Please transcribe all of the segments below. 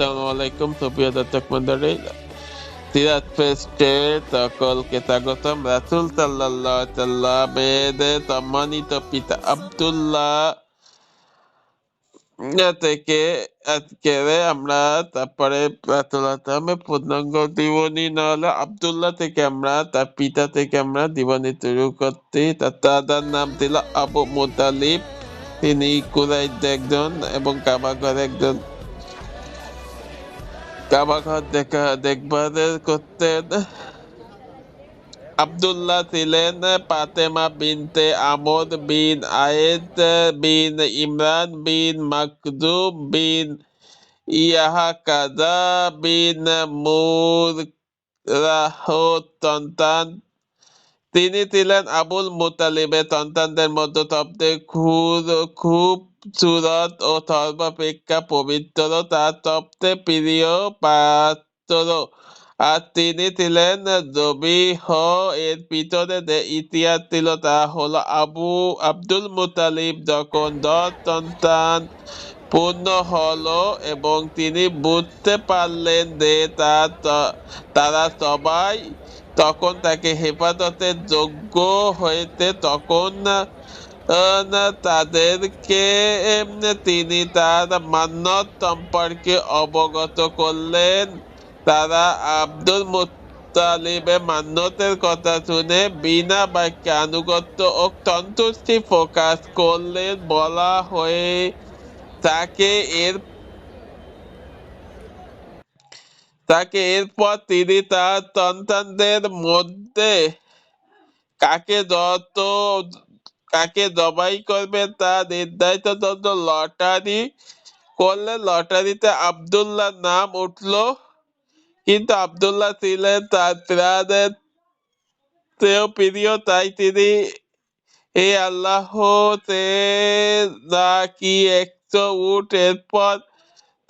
আলাইকুম সুপ্রিয় দর্শক মন্ডলী ফেস্টে সকলকে স্বাগতম রাসুল সম্মানিত পিতা আব্দুল্লাহ থেকে আজকে আমরা তারপরে রাসুল আসলামের পূর্ণাঙ্গ জীবনী নাহলে আব্দুল্লাহ থেকে আমরা তার পিতা থেকে আমরা জীবনী শুরু করতে তার দাদার নাম ছিল আবু মুতালিব তিনি কুরাইদ একজন এবং কাবাগর একজন কাবাঘর দেখা দেখভাল করতেন আব্দুল্লাহ ছিলেন পাতেমা বিনতে আমর বিন আয়েদ বিন ইমরান বিন বিন ইয়াহা কাজা বিন মুরাহ সন্তান। তিনি ছিলেন আবুল মুতালিবের সন্তানদের মধ্যে খুব খুব সুরত ও সর্বাপেক্ষা পবিত্র তার সবচেয়ে প্রিয় পাত্র। আর তিনি ছিলেন জবিহ এর পিছনে যে ইতিহাস ছিল তা হলো আবু আব্দুল মুতালিব যখন দশ পূর্ণ হলো এবং তিনি বুঝতে পারলেন যে তার তারা সবাই তখন তাকে হেফাজতের যোগ্য হয়েছে, তখন তাদেরকে তিনি তার মান্নত সম্পর্কে অবগত করলেন। তারা আব্দুল মুতালিবের মান্যতের কথা শুনে বিনা বাক্যে আনুগত্য ও সন্তুষ্টি প্রকাশ করলেন বলা হয়ে তাকে এর তাকে এরপর তিনি তার সন্তানদের মধ্যে কাকে যত কাকে জবাই করবে তা নির্ধারিত তত লটারি করলে লটারিতে আবদুল্লাহ নাম উঠল। কিন্তু আবদুল্লাহ ছিলেন তার প্রাণের চেয়েও প্রিয়, তাই তিনি হে আল্লাহ নাকি একশো উঠ এরপর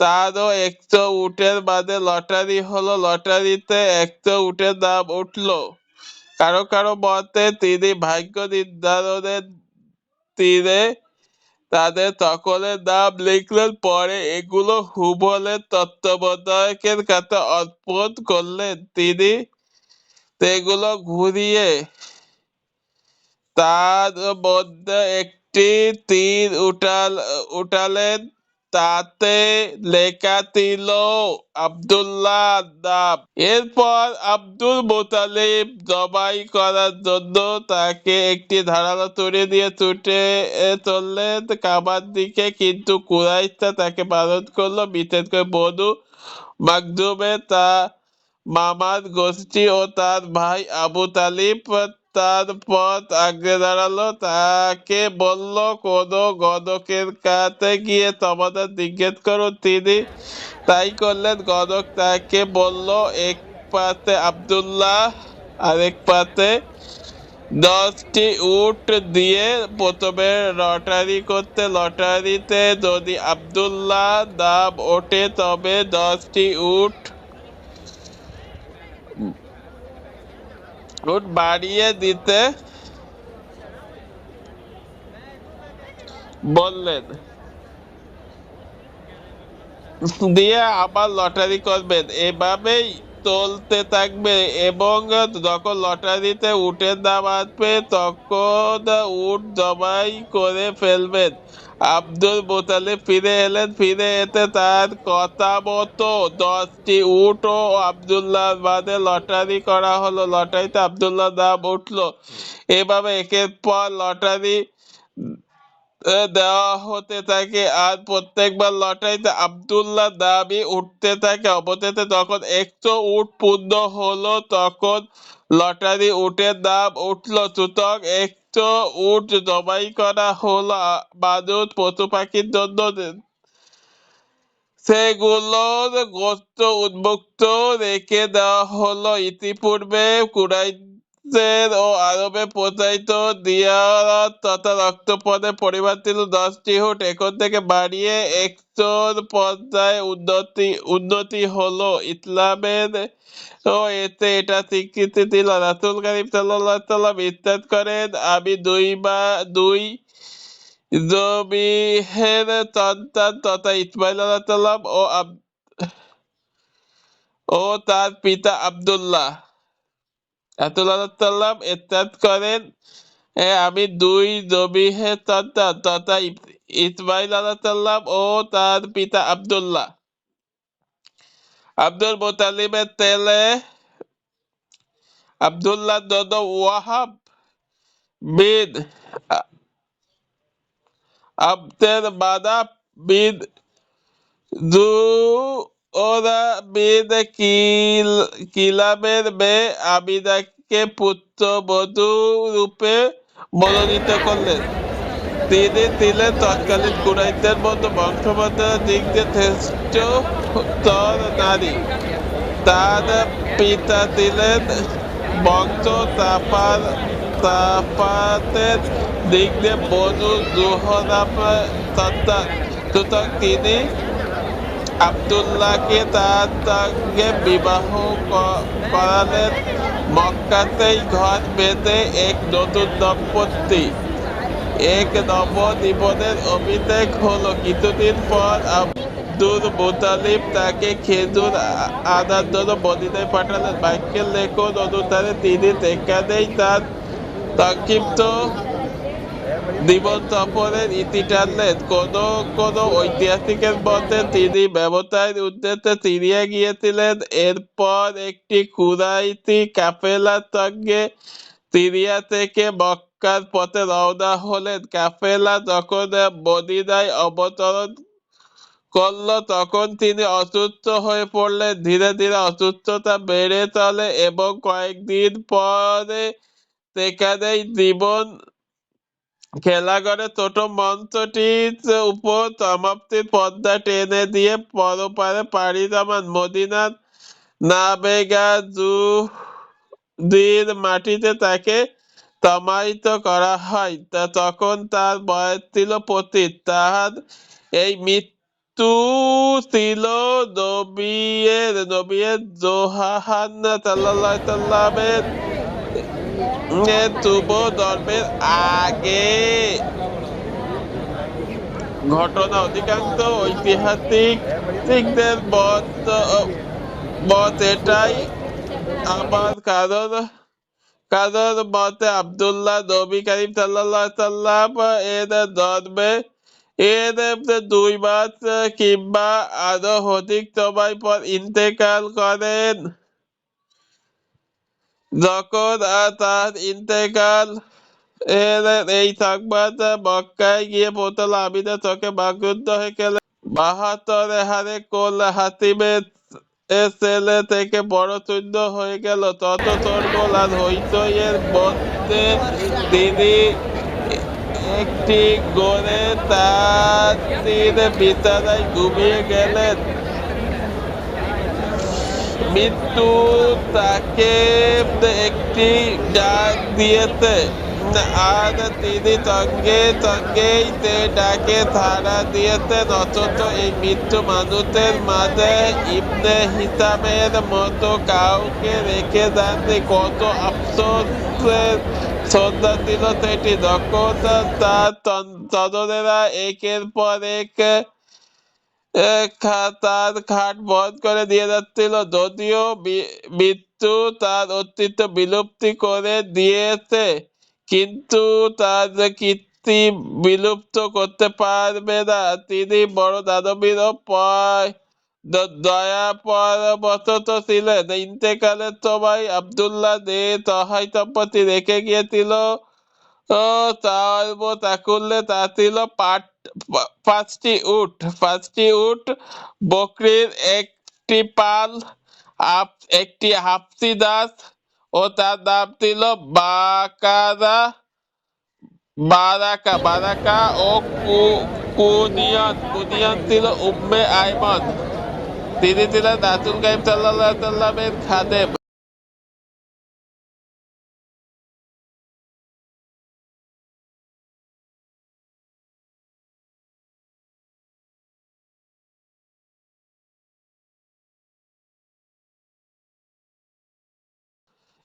তারও একশো উটের বাদে লটারি হলো। লটারিতে একশো উটের দাম উঠল। কারও কারও মতে তিনি ভাগ্য নির্ধারণের তীরে তাদের সকলের নাম লিখলেন, পরে এগুলো হুবলের তত্ত্বাবধায়কের কাছে অর্পণ করলেন। তিনি সেগুলো ঘুরিয়ে তার মধ্যে একটি তীর উঠাল, উঠালেন। তাতে লেখা ছিল আব্দুল্লাহ নাম। এরপর আব্দুল মোতালিব জবাই করার জন্য তাকে একটি ধারালো তুড়ি দিয়ে ছুটে চললেন। কাবার দিকে কিন্তু কুরাইশা তাকে বারণ করল। বিশেষ করে বধু মাকদুমে তা মামার গোষ্ঠী ও তার ভাই আবু তালিব তার পথ আগে দাঁড়াল, তাকে বলল কোনো গদকের কাছে গিয়ে সমাধান জিজ্ঞেস করো, তিনি তাই করলেন। গদক তাকে বলল, এক পাতে আবদুল্লাহ, আরেক পাতে দশটি উট দিয়ে প্রথমে লটারি করতে। লটারিতে যদি আবদুল্লাহ দাম ওঠে, তবে দশটি উট উট বাড়িয়ে দিতে বললেন। দিয়ে আবার লটারি করবেন। এভাবেই চলতে থাকবে এবং যখন লটারিতে উটের দাম আসবে তখন উট জবাই করে ফেলবেন। আব্দুল মোতালিব ফিরে এলেন। ফিরে এতে তার কথা মতো দশটি উট ও আবদুল্লাহ বাদে লটারি করা হলো। লটারিতে আবদুল্লাহ দাম উঠল। এভাবে একের পর লটারি দেওয়া হতে থাকে আর প্রত্যেকবার লটারিতে আবদুল্লাহ দাবি উঠতে থাকে। অবশেষে যখন একশো উট পূর্ণ হলো, তখন লটারি উটের দাম উঠল। সুতরাং একশো উট জবাই করা হলো। বাদুত পশু পাখির জন্য সেগুলোর গোস্ত উন্মুক্ত রেখে দেওয়া হলো। ইতিপূর্বে কুরাই ও আরবে প্রচারিত দিয়ারাত তথা রক্তপথের পরিবার ছিল দশটি হুট এখন থেকে বাড়িয়ে একশোর পর্যায়ে উন্নতি উন্নতি হলো। ইসলামের ও এতে এটা স্বীকৃতি ছিল রাসুল করেন, আমি দুই বা, দুই জবিহের সন্তান তথা ইসমাইল আল্লাহ ও ও তার পিতা আব্দুল্লাহ। আতুল্লাহ এরশাদ করেন আমি দুই জবিহে সন্তান তথা ইস- ইসমাইল আলাহ ও তার পিতা আব্দুল্লাহ। আব্দুল মোতালিমের তেলে আব্দুল্লাহ দদ ওয়াহাব বিন আব্দের মানাফ বিন ওরা কিল কিলাবের মেয়ে আমিনাকে পুত্রবধূ রূপে মনোনীত করলেন। তিনি ছিলেন তৎকালীন কুরাইশদের মতো বংশমর্যাদার দিক দিয়ে শ্রেষ্ঠতর নারী। তার পিতা ছিলেন বংশ তাপার, তাপাতের দিক দিয়ে বনু জুহরাম সন্তান। সুতরাং তিনি আব্দুল্লাহকে তার সঙ্গে বিবাহ করালেন মক্কাতেই ঘর বেঁধে এক নতুন দম্পতি। এক নব জীবনের অভিষেক হলো। কিছুদিন পর আব্দুল মুতালিব তাকে খেজুর আ- আনার জন্য মদিনায় পাঠালেন। বাক্যের লেখন অনুসারে তিনি সেখানেই তার সংক্ষিপ্ত জীবন সফরের ইতি টানলেন কোন কোন ঐতিহাসিকের মতে তিনি ব্যবসায়ের উদ্দেশ্যে সিরিয়া গিয়েছিলেন। এরপর একটি কুরাইশি কাফেলার সঙ্গে সিরিয়া থেকে মক্কার পথে রওনা হলেন। কাফেলা যখন মদিনায় অবতরণ করল, তখন তিনি অসুস্থ হয়ে পড়লেন। ধীরে ধীরে অসুস্থতা বেড়ে চলে এবং কয়েকদিন পরে সেখানেই জীবন খেলাঘরে ছোট মঞ্চটির উপর সমাপ্তির পর্দা টেনে দিয়ে পরপারে পাড়ি জমান মদিনার নাবেগা জুদির মাটিতে তাকে সমাহিত করা হয়। তা তখন তার বয়স ছিল পঁচিশ। তাহার এই মৃত্যু ছিল নবিয়ের নবিয়ের জোহান সাল্লাহ সাল্লামের তুব ধর্মের আগে। ঘটনা অধিকাংশ ঐতিহাসিকদের মত মত এটাই। আমার কারণ কারণ মতে আব্দুল্লাহ নবী করিম সাল্লাহ সাল্লাম এর ধর্মে এর দুই মাস কিংবা আরও অধিক সময় পর ইন্তেকাল করেন। যখন তার ইন্তেকাল এই সংবাদ মক্কায় গিয়ে পৌঁছালো আমিনা চোখে বাকরুদ্ধ হয়ে গেলেন বাহাত্তর হারে কোল হাতিমের এর ছেলে থেকে বড় শূন্য হয়ে গেল তত শোরগোল আর হইচইয়ের মধ্যে তিনি একটি গড়ে তার বিছানায় ঘুমিয়ে গেলেন মৃত্যু তাকে একটি ডাক দিয়েছে। আর তিনি সঙ্গে সঙ্গেই সে ডাকে ধারা দিয়েছেন অথচ এই মৃত্যু মানুষের মাঝে ইবনে হিসামের মতো কাউকে রেখে যাননি। কত আফসোসের শ্রদ্ধা ছিল সেটি। যখন তার তদনেরা একের পর এক তার খাট বন্ধ করে দিয়ে যাচ্ছিল। যদিও মৃত্যু তার অস্তিত্ব বিলুপ্তি করে দিয়েছে, কিন্তু তার কীর্তি বিলুপ্ত করতে পারবে না। তিনি বড় দানবীর দয়া পরবশত ছিলেন। ইন্তেকালের সময় আব্দুল্লাহ যে সহায় রেখে গিয়েছিল। তার তা তা ছিল পাট পাঁচটি উট পাঁচটি উট, বকরির একটি পাল একটি হাফসি দাস ও তার নাম ছিল বাকারা বারাকা বারাকা ও কুনিয়ান কুনিয়ান ছিল উম্মে আইমন। তিনি ছিলেন রাসুল সাল্লাল্লাহু আলাইহি সাল্লামের খাদেম।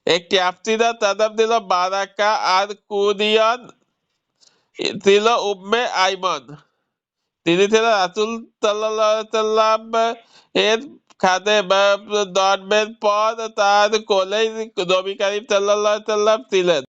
একটি আফতিদা তার দিল বারাকা আর কুনিয়ান ছিল উম্মে আইমন। তিনি ছিল রাসুল সাল্লাম এর খাদে জন্মের পর তার কোলেই নবী করিম আলাইহি সাল্লাম ছিলেন।